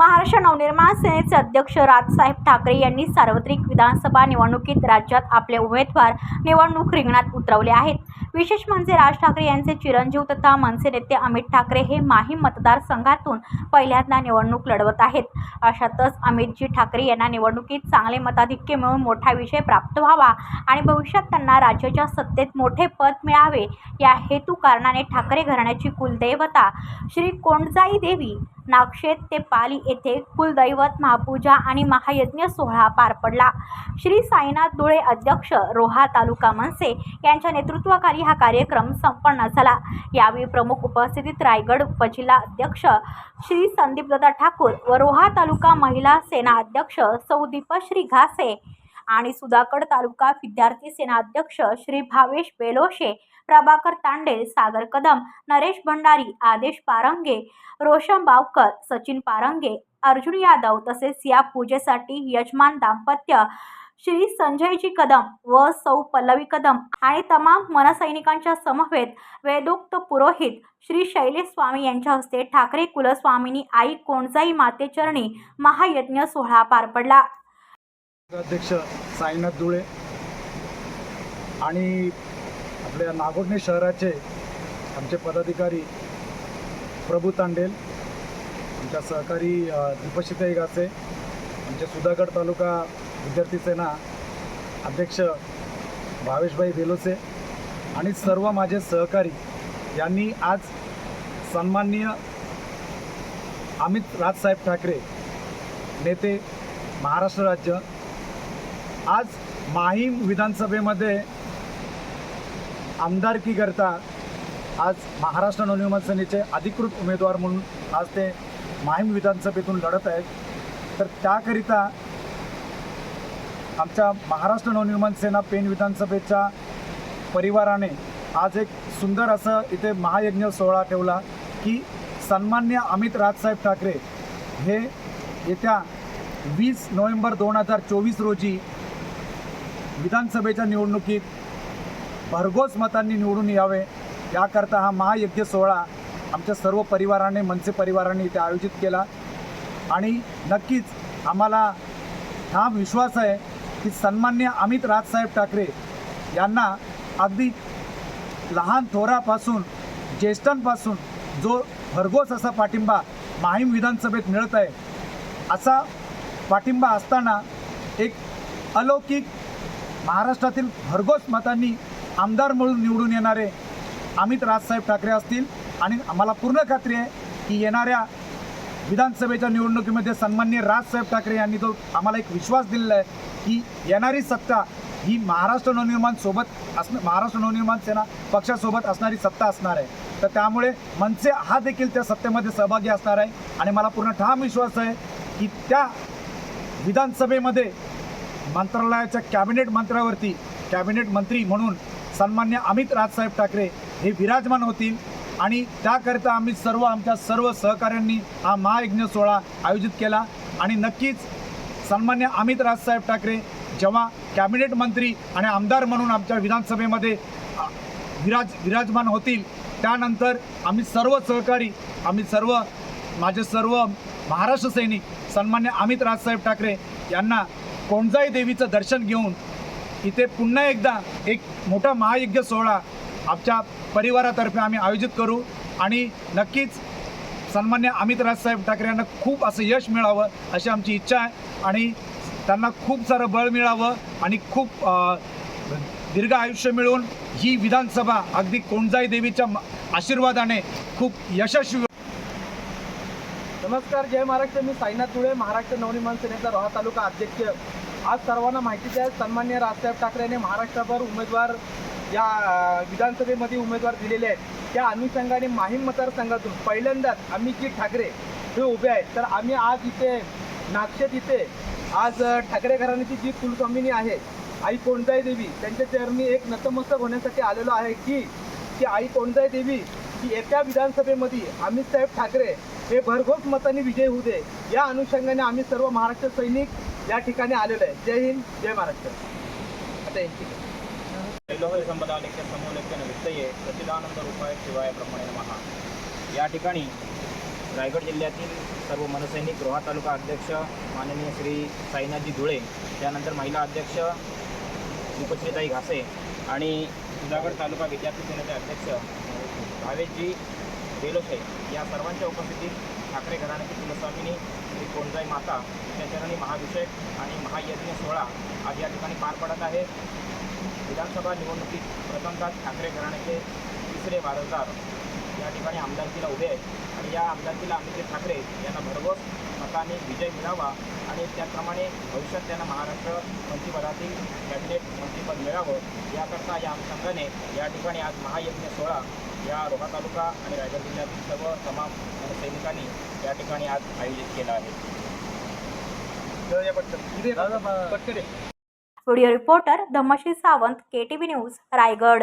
महाराष्ट्र नवनिर्माण सेनेचे अध्यक्ष राजसाहेब ठाकरे यांनी सार्वत्रिक विधानसभा निवडणुकीत राज्यात आपले उमेदवार निवडणूक रिंगणात उतरवले आहेत. विशेष म्हणजे राज ठाकरे यांचे चिरंजीव तथा मनसे नेते अमित ठाकरे हे माहीम मतदारसंघातून पहिल्यांदा निवडणूक लढवत आहेत. अशातच अमितजी ठाकरे यांना निवडणुकीत चांगले मताधिक्य मिळून मोठा विषय प्राप्त व्हावा आणि भविष्यात त्यांना राज्याच्या सत्तेत मोठे पद मिळावे या हेतू कारणाने ठाकरे घराण्याची कुलदैवता श्री कोंडजाई देवी नागशेत ते पाली येथे कुलदैवत महापूजा आणि महायज्ञ सोहळा पार पडला. श्री साईनाथ दुळे अध्यक्ष रोहा तालुका मनसे यांच्या नेतृत्वाखाली हा कार्यक्रम संपन्न झाला. यावेळी प्रमुख उपस्थितीत रायगड उपजिल्हा अध्यक्ष श्री संदीपदादा ठाकूर व रोहा तालुका महिला सेना अध्यक्ष सौ दीपश्री घासे आणि सुधागड तालुका विद्यार्थी सेनाध्यक्ष श्री भावेश बेलोशे प्रभाकर तांडे सागर कदम नरेश भंडारी आदेश पारंगे रोशन बावकर सचिन पारंगे अर्जुन यादव तसेच या पूजेसाठी यजमान दाम्पत्य श्री संजयजी कदम व सौ पल्लवी कदम आणि तमाम मनसैनिकांच्या समवेत वेदोक्त पुरोहित श्री शैलेश स्वामी यांच्या हस्ते ठाकरे कुलस्वामिनी आई कोणजाई मातेचरणी महायज्ञ सोहळा पार पडला. अध्यक्ष साईनाथ धुळे आणि आपल्या नागोठणे शहराचे आमचे पदाधिकारी प्रभू तांडेल आमच्या सहकारी दीपशिताई गासे आमचे सुधागड तालुका विद्यार्थी सेना अध्यक्ष भावेशभाई बेलोसे आणि सर्व माझे सहकारी यांनी आज सन्माननीय अमित राजसाहेब ठाकरे नेते महाराष्ट्र राज्य आज माहीम विधानसभेमध्ये आमदारकीकरता आज महाराष्ट्र नवनिर्माण सेनेचे अधिकृत उमेदवार म्हणून आज ते माहीम विधानसभेतून लढत आहेत. तर त्याकरिता आमच्या महाराष्ट्र नवनिर्माण सेना पेन विधानसभेच्या परिवाराने आज एक सुंदर असं इथे महायज्ञ सोहळा ठेवला की सन्मान्य अमित राजसाहेब ठाकरे हे येत्या वीस नोव्हेंबर दोन हजार चोवीस रोजी विधानसभेच्या निवडणुकीत भरघोस मतांनी निवडून यावे याकरता हा महायज्ञ सोहळा आमच्या सर्व परिवाराने मनसे परिवाराने इथे आयोजित केला. आणि नक्कीच आम्हाला हा विश्वास आहे की सन्मान्य अमित राजसाहेब ठाकरे यांना अगदी लहान थोरापासून ज्येष्ठांपासून जो भरघोस असा पाठिंबा माहीम विधानसभेत मिळत आहे असा पाठिंबा असताना एक अलौकिक महाराष्ट्रातील भरघोस मतांनी आमदार म्हणून निवडून येणारे अमित राजसाहेब ठाकरे असतील आणि आम्हाला पूर्ण खात्री आहे की येणाऱ्या विधानसभेच्या निवडणुकीमध्ये सन्मान्य राजसाहेब ठाकरे यांनी तो आम्हाला एक विश्वास दिलेला आहे की येणारी सत्ता ही महाराष्ट्र नवनिर्माण सोबत असणं महाराष्ट्र नवनिर्माण सेना पक्षासोबत असणारी सत्ता असणार आहे. तर त्यामुळे मनसे हा देखील त्या सत्तेमध्ये सहभागी असणार आहे आणि मला पूर्ण ठाम विश्वास आहे की त्या विधानसभेमध्ये मंत्रालयाच्या कॅबिनेट मंत्र्यावरती कॅबिनेट मंत्री म्हणून सन्मान्य अमित राजसाहेब ठाकरे हे विराजमान होतील. आणि त्याकरिता आम्ही सर्व आमच्या सर्व सहकाऱ्यांनी हा महायज्ञ सोहळा आयोजित केला. आणि नक्कीच सन्मान्य अमित राजसाहेब ठाकरे जेव्हा कॅबिनेट मंत्री आणि आमदार म्हणून आमच्या विधानसभेमध्ये विराज विराजमान होतील. त्यानंतर आम्ही सर्व सहकारी आम्ही सर्व माझे सर्व महाराष्ट्र सैनिक सन्मान्य अमित राजसाहेब ठाकरे यांना कोणजाई देवीचं दर्शन घेऊन इथे पुन्हा एकदा एक मोठा महायज्ञ सोहळा आमच्या परिवारातर्फे आम्ही आयोजित करू. आणि नक्कीच सन्मान्य अमित राजसाहेब ठाकरे यांना खूप असं यश मिळावं अशी आमची इच्छा आहे. आणि त्यांना खूप सारं बळ मिळावं आणि खूप दीर्घ आयुष्य मिळून ही विधानसभा अगदी कोणजाई देवीच्या म- आशीर्वादाने खूप यशस्वी हो- नमस्कार जय महाराष्ट्र. मी साईनाथ तुळे महाराष्ट्र नवनिर्माण सेनेचा रोहा तालुका अध्यक्ष. आज सर्वांना माहितीच आहे सन्मान्य राजसाहेब ठाकरे यांनी महाराष्ट्रभर उमेदवार या विधानसभेमध्ये उमेदवार दिलेले आहेत. त्या अनुषंगाने माहीम मतदारसंघातून पहिल्यांदाच अमितजी ठाकरे हे उभे आहेत. तर आम्ही आज इथे नागशेत इथे आज ठाकरे घराण्याची जी कुलस्वामिनी आहे आई कोणताई देवी त्यांच्या चरणी एक नतमस्तक होण्यासाठी आलेलो आहे की की आई कोणताई देवी की येत्या विधानसभेमध्ये अमित साहेब ठाकरे हे भरघोस मतांनी विजय होऊ दे. या अनुषंगाने आम्ही सर्व महाराष्ट्र सैनिक या ठिकाणी आलेलो आहे. जय हिंद जय महाराष्ट्र. आता यांची लोह संपदालिक्य वित्तये सचिदानंद रूपाय शिवाय ब्रह्मणे नमः. या ठिकाणी रायगड जिल्ह्यातील सर्व मनसैनिक रोहा तालुका अध्यक्ष माननीय श्री साईनाथजी धुळे त्यानंतर महिला अध्यक्ष उपश्रीताई घासे आणि जुनागड तालुका विद्यार्थी सेनेचे अध्यक्ष भावेशजी बेलोशे या सर्वांच्या उपस्थितीत ठाकरे घराण्याचे कुलस्वामिनी श्री कोणजाई माता तिच्या महाभिषेक आणि महायज्ञ सोहळा आज या ठिकाणी पार पडत आहे. विधानसभा निवडणुकीत प्रथमतः ठाकरे घराण्याचे तिसरे वारसदार या ठिकाणी आमदारकीला उभे आहेत. आणि या आमदारकीला अमित ठाकरे यांना भरघोस मताने विजय मिळावा आणि त्याचप्रमाणे भविष्यात त्यांना महाराष्ट्र मंत्रिपदातील कॅबिनेट मंत्रिपद मिळावं याकरता या अनुषंगाने या ठिकाणी आज महायज्ञ सोहळा या रोहा तालुका आणि रायगड जिल्ह्यातील सर्व तमाम सैनिकांनी या ठिकाणी आज आयोजित केला आहे. Video reporter Dhammashri Sawant K T V news Raigad.